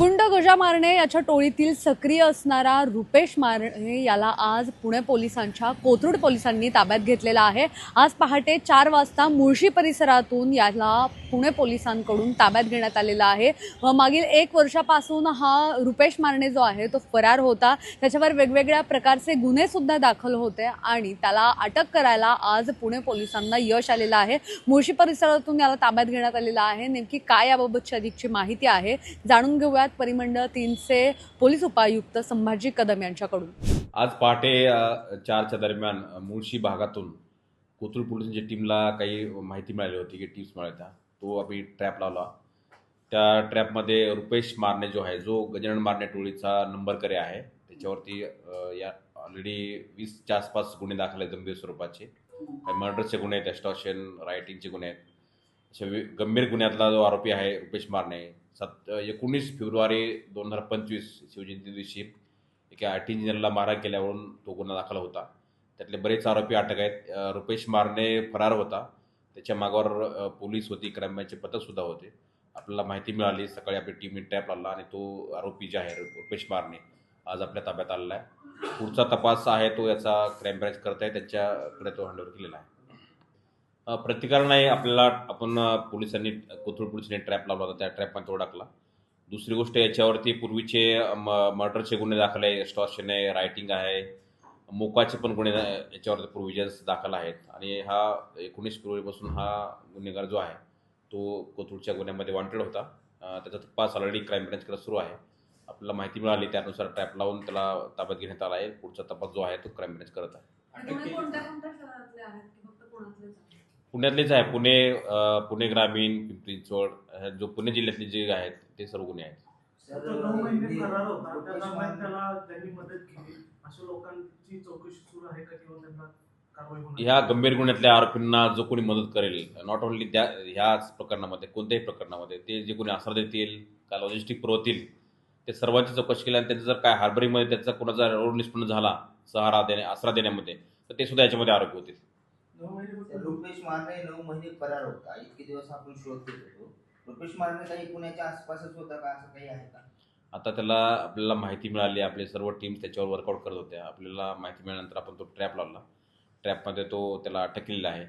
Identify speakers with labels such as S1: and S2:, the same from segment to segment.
S1: पूजा मारणे याच्या टोळीतील सक्रिय असणारा रुपेश मारणे याला आज पुणे पोलिसांच्या कोथरूड पोलिसांनी ताब्यात घेतलेला आहे. आज पहाटे चार वाजता मुळशी परिसरातून याला पुणे पोलिसांकडून ताब्यात घेण्यात आलेला आहे. मागील एक वर्षापासून हा रुपेश मारणे जो आहे तो फरार होता. त्याच्यावर वेगवेगळ्या प्रकारचे गुन्हे सुद्धा दाखल होते आणि त्याला अटक करायला आज पुणे पोलिसांना यश आलेलं आहे. मुळशी परिसरातून याला ताब्यात घेण्यात आलेला आहे. नेमकी काय याबाबतची अधिकची माहिती आहे जाणून घेऊयात परिमंडळ तीनचे पोलीस उपायुक्त संभाजी कदम यांच्याकडून.
S2: आज पहाटे चारच्या दरम्यान मुळशी भागातून कोथरूड पोलिसांच्या टीमला काही माहिती मिळाली होती की टिप्स मिळाल्या तो आम्ही ट्रॅप लावला. त्या ट्रॅपमध्ये रुपेश मारणे जो आहे जो गजानन मारणे टोळीचा नंबर करे आहे त्याच्यावरती या ऑलरेडी वीसच्या आसपास गुन्हे दाखल आहेत गंभीर स्वरूपाचे. काही मर्डरचे गुन्हे आहेत एस्टॉशन रायटिंगचे गुन्हे आहेत. अशा वि- गंभीर गुन्ह्यातला जो आरोपी आहे रुपेश मारणे सत एकोणीस फेब्रुवारी दोन हजार पंचवीस शिवजयंती दिवशी एका आय टी इंजिनियरला मारहाण केल्यावरून तो गुन्हा दाखल होता. त्यातले बरेच आरोपी अटक आहेत. रुपेश मारणे फरार होता. त्याच्या मागावर पोलीस होती क्राईम ब्रँचचे पथकसुद्धा होते. आपल्याला माहिती मिळाली सकाळी आपली टीम ट्रॅप आला आणि तो आरोपी जे आहे रुपेश मारणे आज आपल्या ताब्यात आलेला आहे. पुढचा तपास आहे तो याचा क्राईम ब्रँच करत आहे त्यांच्याकडे तो हँडओव्हर केलेला आहे. प्रतिकार नाही आपल्याला आपण पोलिसांनी कोथरूड पोलिसांनी ट्रॅप लावला होता त्या ट्रॅपमध्ये तो अडकला. दुसरी गोष्ट याच्यावरती पूर्वीचे म- मर्डरचे गुन्हे दाखल आहे स्टॉशने आहे रायटिंग आहे मोकाचे पण गुन्हे अ, याच्यावरती प्रोव्हिजन्स दाखल आहेत. आणि हा एकोणीस फेब्रुवारीपासून हा गुन्हेगार जो आहे तो कोथरूडच्या गुन्ह्यामध्ये वॉन्टेड होता. त्याचा तपास ऑलरेडी क्राईम ब्रँचकडे सुरू आहे. आपल्याला माहिती मिळाली त्यानुसार ट्रॅप लावून त्याला ताब्यात घेण्यात आला आहे. पुढचा तपास जो आहे तो क्राईम ब्रँच करत आहे. पुण्यातलेच आहे. पुणे पुणे ग्रामीण पिंपरी चिंचवड अ, जो पुणे जिल्ह्यातले जे आहेत ते सर्व गुन्हे आहेत. ह्या गंभीर गुन्ह्यातल्या आरोपींना जो कोणी मदत करेल नॉट ओन्ली त्या ह्याच प्रकरणामध्ये कोणत्याही प्रकरणामध्ये ते जे कोणी आसरा देतील का लॉजिस्टिक पुरवतील ते सर्वांची चौकशी केली आणि त्यांचं जर काय हार्बरिंगमध्ये त्याचा कोणाचा रोड निष्पन्न झाला सहारा देणे आसरा देण्यामध्ये तर ते सुद्धा याच्यामध्ये आरोपी होतील.
S3: रुपेश मारणे नऊ महिने फरार होता. इतके दिवस आपण शोध घेत होतो. रुपेश मारणे काही पुण्याच्या आसपासच होता का? असं काही आहे का?
S2: आता त्याला आपल्याला माहिती मिळाली आपले सर्व टीम्स त्याच्यावर वर्कआउट करत होत्या आपल्याला माहिती मिळाल्यानंतर आपण तो ट्रॅप लावला. ट्रॅपमध्ये तो त्याला अटक केलेला आहे.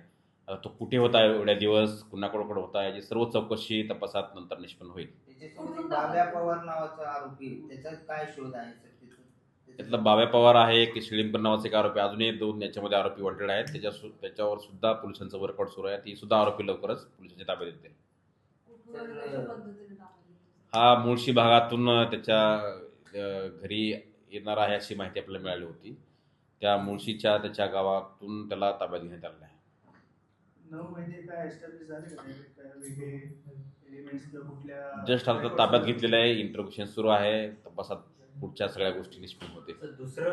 S2: आता तो कुठे होता एवढ्या दिवस? कुणाकडे होता? याची सर्व चौकशी तपासात नंतर निष्पन्न होईल.
S3: त्याच्यासोबत बाब्या पवार नावाचा आरोपी त्याचा काय शोध आहे सर त्याचं-
S2: त्यातला बाव्या पवार आहे की शिळिंपर नावाचे एक आरोपी अजूनही दोन याच्यामध्ये आरोपी वॉन्टेड आहेत. त्याच्या सु- त्याच्यावर सुद्धा पोलिसांचं वर्कआउट सुरू आहे. ती सुद्धा आरोपी लवकरच पोलिसांच्या ताब्यात येतील हा मुळशी भागातून त्याच्या घरी येणार आहे अशी माहिती आपल्याला मिळाली होती. त्या मुळशीच्या त्याच्या गावातून त्याला ताब्यात घेण्यात आलेलं आहे. जस्ट आता ताब्यात घेतलेलं आहे इंट्रोग्रेशन सुरू आहे तपासात पुढच्या सगळ्या गोष्टी निष्पन्न होतील.
S4: दुसरं